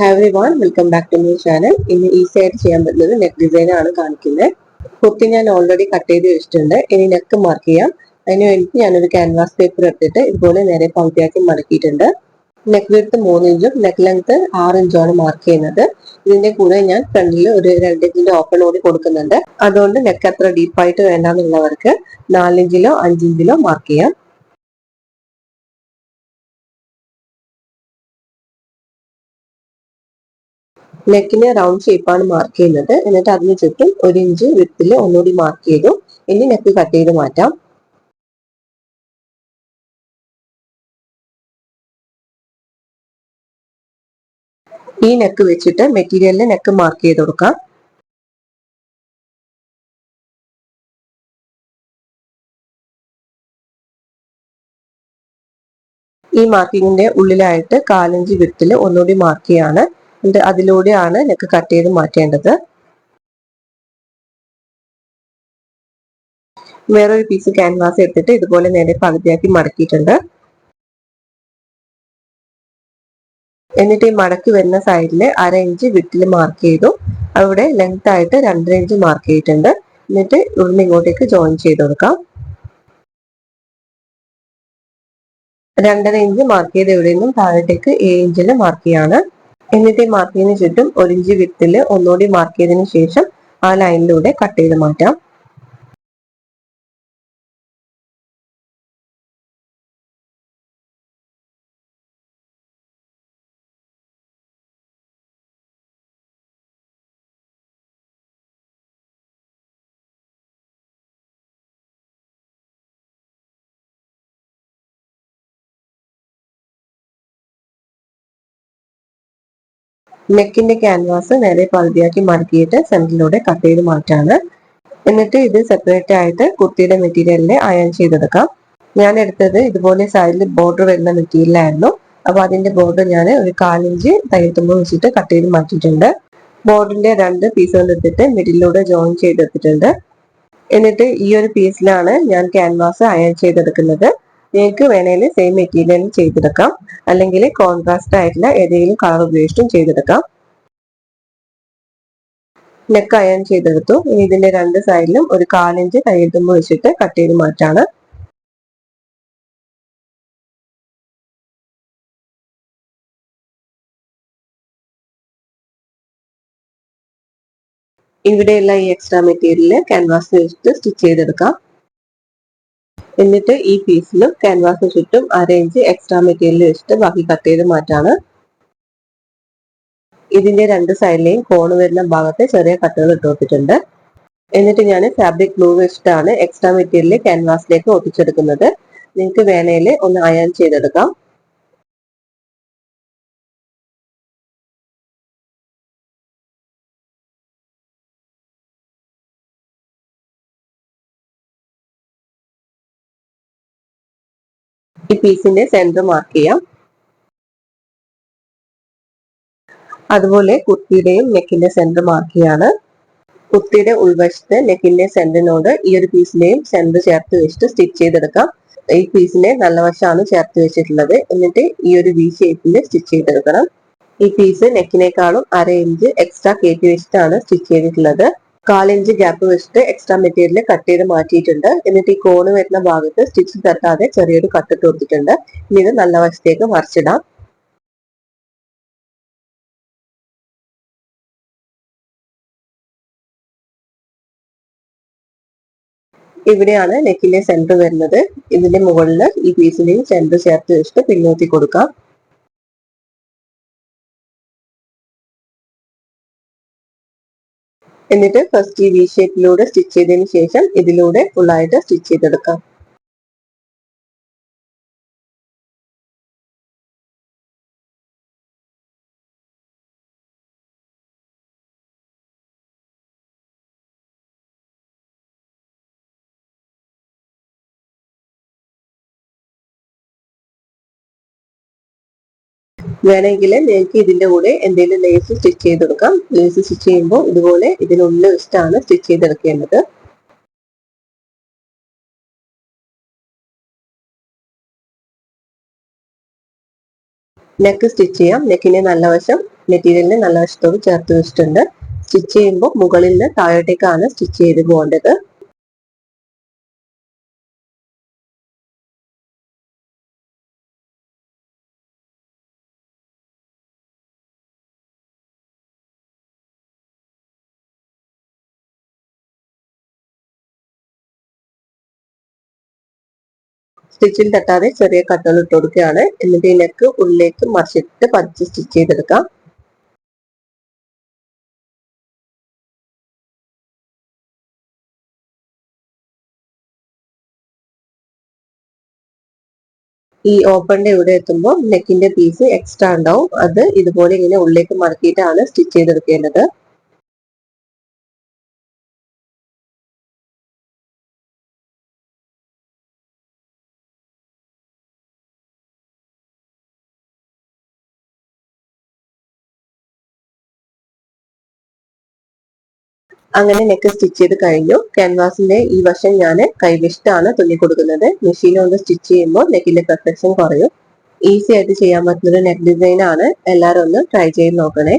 Have one welcome back to my channel ഇന്ന് easy ആയിട്ട് ചെയ്യാൻ പറ്റുന്നത് നെക്ക് ഡിസൈൻ ആണ് കാണിക്കുന്നത്. കുർത്തി ഞാൻ ഓൾറെഡി കട്ട് ചെയ്ത് വെച്ചിട്ടുണ്ട്. ഇനി നെക്ക് മാർക്ക് ചെയ്യാം. അതിന് വേണ്ടി ഞാനൊരു ക്യാൻവാസ് പേപ്പർ എടുത്തിട്ട് ഇതുപോലെ നേരെ പകുതിയാക്കി മടക്കിയിട്ടുണ്ട്. നെക്ക് വിടുത്ത് മൂന്ന് ഇഞ്ചും നെക്ക് ലെങ്ത് ആറ് ഇഞ്ചുമാണ് മാർക്ക് ചെയ്യുന്നത്. ഇതിന്റെ കൂടെ ഞാൻ ഫ്രണ്ടിൽ ഒരു രണ്ട് ഇഞ്ചിന്റെ ഓപ്പൺ കൂടി കൊടുക്കുന്നുണ്ട്. അതുകൊണ്ട് നെക്ക് അത്ര ഡീപ്പായിട്ട് വേണ്ടാന്നുള്ളവർക്ക് നാലിഞ്ചിലോ അഞ്ചിഞ്ചിലോ മാർക്ക് ചെയ്യാം. നെക്കിന് റൗണ്ട് ഷേപ്പാണ് മാർക്ക് ചെയ്യുന്നത്. എന്നിട്ട് അതിന് ചുറ്റും ഒരു ഇഞ്ച് വിത്തിൽ ഒന്നുകൂടി മാർക്ക് ചെയ്തു. ഇനി നെക്ക് കട്ട് ചെയ്ത് മാറ്റാം. ഈ നെക്ക് വെച്ചിട്ട് മെറ്റീരിയലിന് നെക്ക് മാർക്ക് ചെയ്ത് കൊടുക്കാം. ഈ മാർക്കിങ്ങിന്റെ ഉള്ളിലായിട്ട് കാലഞ്ച് വിത്തിൽ ഒന്നുകൂടി മാർക്ക് ചെയ്യാണ്. അതിലൂടെയാണ് നെക്ക് കട്ട് ചെയ്ത് മാറ്റേണ്ടത്. വേറൊരു പീസ് ക്യാൻവാസ് എടുത്തിട്ട് ഇതുപോലെ നേരെ പകുതിയാക്കി മടക്കിയിട്ടുണ്ട്. എന്നിട്ട് ഈ മടക്കി വരുന്ന സൈഡിൽ അര ഇഞ്ച് വിട്ടിൽ മാർക്ക് ചെയ്തു. അവിടെ ലെങ്ത് ആയിട്ട് രണ്ടര ഇഞ്ച് മാർക്ക് ചെയ്തിട്ടുണ്ട്. എന്നിട്ട് ഇവിടുന്ന് ഇങ്ങോട്ടേക്ക് ജോയിൻ ചെയ്ത് കൊടുക്കാം. രണ്ടര ഇഞ്ച് മാർക്ക് ചെയ്ത് ഇവിടെ നിന്നും താഴത്തേക്ക് ഏഴ് ഇഞ്ചിൽ മാർക്ക് ചെയ്യാണ്. എന്നിട്ട് മാർക്ക് മാർക്കിങ്ങിന് ചുറ്റും ഒരു വിത്തിൽ ഒന്നുകൂടി മാർക്ക് ചെയ്തതിനു ശേഷം ആ ലൈനിലൂടെ കട്ട് ചെയ്ത് മാറ്റാം. നെക്കിന്റെ ക്യാൻവാസ് നേരെ പകുതിയാക്കി മടക്കിയിട്ട് സെന്ററിലൂടെ കട്ട് ചെയ്ത് മാറ്റാണ്. എന്നിട്ട് ഇത് സെപ്പറേറ്റ് ആയിട്ട് കുർത്തിയുടെ മെറ്റീരിയലിൽ അയൺ ചെയ്തെടുക്കാം. ഞാൻ എടുത്തത് ഇതുപോലെ സൈഡിൽ ബോർഡർ വരുന്ന മെറ്റീരിയലായിരുന്നു അപ്പൊ അതിന്റെ ബോർഡർ ഞാൻ ഒരു കാലിഞ്ച് തയ്യത്തുമ്പോൾ വെച്ചിട്ട് കട്ട് ചെയ്ത് മാറ്റിയിട്ടുണ്ട്. ബോർഡിന്റെ രണ്ട് പീസുകൾ എടുത്തിട്ട് മിഡിലൂടെ ജോയിൻ ചെയ്തെടുത്തിട്ടുണ്ട്. എന്നിട്ട് ഈ ഒരു പീസിലാണ് ഞാൻ ക്യാൻവാസ് അയൺ ചെയ്തെടുക്കുന്നത്. നിങ്ങൾക്ക് വേണമെങ്കിൽ സെയിം മെറ്റീരിയൽ ചെയ്തെടുക്കാം. അല്ലെങ്കിൽ കോൺട്രാസ്റ്റ് ആയിട്ടുള്ള ഏതെങ്കിലും കളർ ഉപയോഗിച്ചിട്ടും ചെയ്തെടുക്കാം. നെക്ക് അയൺ ചെയ്തെടുത്തു. ഇനി ഇതിന്റെ രണ്ട് സൈഡിലും ഒരു കാലിഞ്ച് കയ്യെത്തുമ്പോൾ വെച്ചിട്ട് കട്ട് ചെയ്ത് മാറ്റാണ്. ഇവിടെയുള്ള ഈ എക്സ്ട്രാ മെറ്റീരിയൽ ക്യാൻവാസ് വെച്ചിട്ട് സ്റ്റിച്ച് ചെയ്തെടുക്കാം. എന്നിട്ട് ഈ പീസിലും ക്യാൻവാസിന് ചുറ്റും അര ഇഞ്ച് എക്സ്ട്രാ മെറ്റീരിയൽ വെച്ചിട്ട് ബാക്കി കട്ട് ചെയ്ത് മാറ്റാണ്. ഇതിന്റെ രണ്ട് സൈഡിലെയും കോണ് വരുന്ന ഭാഗത്ത് ചെറിയ കട്ടുകൾ ഇട്ട് കൊടുത്തിട്ടുണ്ട് എന്നിട്ട് ഞാൻ ഫാബ്രിക് ഗ്ലൂ വെച്ചിട്ടാണ് എക്സ്ട്രാ മെറ്റീരിയൽ ക്യാൻവാസിലേക്ക് ഒട്ടിച്ചെടുക്കുന്നത്. നിങ്ങൾക്ക് വേണേൽ ഒന്ന് അയൺ ചെയ്തെടുക്കാം. ഈ പീസിന്റെ സെന്റർ മാർക്ക് ചെയ്യാം. അതുപോലെ കുർത്തിയുടെയും നെക്കിന്റെ സെന്റർ മാർക്ക് ചെയ്യാണ്. കുർത്തിയുടെ ഉൾവശത്ത് നെക്കിന്റെ സെന്ററിനോട് ഈ ഒരു പീസിന്റെയും സെന്റർ ചേർത്ത് വെച്ചിട്ട് സ്റ്റിച്ച് ചെയ്തെടുക്കാം. ഈ പീസിന്റെ നല്ല വശമാണ് ചേർത്ത് വെച്ചിട്ടുള്ളത്. എന്നിട്ട് ഈ ഒരു വി ഷേപ്പിൽ സ്റ്റിച്ച് ചെയ്തെടുക്കണം. ഈ പീസ് നെക്കിനേക്കാളും അര ഇഞ്ച് എക്സ്ട്രാ കയറ്റി വെച്ചിട്ടാണ് സ്റ്റിച്ച് ചെയ്തിട്ടുള്ളത്. കാലിഞ്ച് ഗ്യാപ്പ് വെച്ചിട്ട് എക്സ്ട്രാ മെറ്റീരിയൽ കട്ട് ചെയ്ത് മാറ്റിയിട്ടുണ്ട്. എന്നിട്ട് ഈ കോണ് വരുന്ന ഭാഗത്ത് സ്റ്റിച്ച് തട്ടാതെ ചെറിയൊരു കട്ടിട്ട് കൊടുത്തിട്ടുണ്ട്. ഇനി ഇത് നല്ല വശത്തേക്ക് മറിച്ചിടാം. ഇവിടെയാണ് നെക്കിന്റെ സെന്റർ വരുന്നത്. ഇതിന്റെ മുകളിൽ ഈ പീസിന്റെയും സെന്റർ ചേർത്ത് വെച്ചിട്ട് പിന്നോത്തി കൊടുക്കാം. എന്നിട്ട് ഫസ്റ്റ് ഈ വി ഷേപ്പിലൂടെ സ്റ്റിച്ച് ചെയ്തതിന് ശേഷം ഇതിലൂടെ ഫുള്ളായിട്ട് സ്റ്റിച്ച് ചെയ്തെടുക്കാം. വേണമെങ്കിൽ നിങ്ങൾക്ക് ഇതിന്റെ കൂടെ എന്തെങ്കിലും ലേസ് സ്റ്റിച്ച് ചെയ്ത് എടുക്കാം ലേസ് സ്റ്റിച്ച് ചെയ്യുമ്പോൾ ഇതുപോലെ ഇതിനുള്ളിൽ വെച്ചിട്ടാണ് സ്റ്റിച്ച് ചെയ്തെടുക്കേണ്ടത് നെക്ക് സ്റ്റിച്ച് ചെയ്യാം. നെക്കിന്റെ നല്ല വശം മെറ്റീരിയലിന് നല്ല വശത്തോട് ചേർത്ത് വെച്ചിട്ടുണ്ട്. സ്റ്റിച്ച് ചെയ്യുമ്പോൾ മുകളിൽ നിന്ന് താഴോട്ടേക്കാണ് സ്റ്റിച്ച് ചെയ്ത് പോകേണ്ടത്. സ്റ്റിച്ചിൽ തട്ടാതെ ചെറിയ കട്ടുകൾ ഇട്ട് കൊടുക്കുകയാണ്. എന്നിട്ട് ഈ നെക്ക് ഉള്ളിലേക്ക് മറിച്ചിട്ട് പതിച്ച് സ്റ്റിച്ച് ചെയ്തെടുക്കാം. ഈ ഓപ്പണിന്റെ ഇവിടെ എത്തുമ്പോൾ നെക്കിന്റെ പീസ് എക്സ്ട്രാ ഉണ്ടാവും. അത് ഇതുപോലെ ഇങ്ങനെ ഉള്ളിലേക്ക് മടക്കിയിട്ടാണ് സ്റ്റിച്ച് ചെയ്തെടുക്കേണ്ടത്. അങ്ങനെ നെക്ക് സ്റ്റിച്ച് ചെയ്ത് കഴിഞ്ഞു. ക്യാൻവാസിന്റെ ഈ വശം ഞാൻ കൈവിഷ്ടാണ് തുന്നി കൊടുക്കുന്നത്. മെഷീൻ കൊണ്ട് സ്റ്റിച്ച് ചെയ്യുമ്പോൾ നെക്കിന്റെ പെർഫെക്ഷൻ കുറയും. ഈസി ആയിട്ട് ചെയ്യാൻ പറ്റുന്ന ഒരു നെക്ക് ഡിസൈൻ ആണ് എല്ലാവരും ഒന്ന് ട്രൈ ചെയ്ത് നോക്കണേ.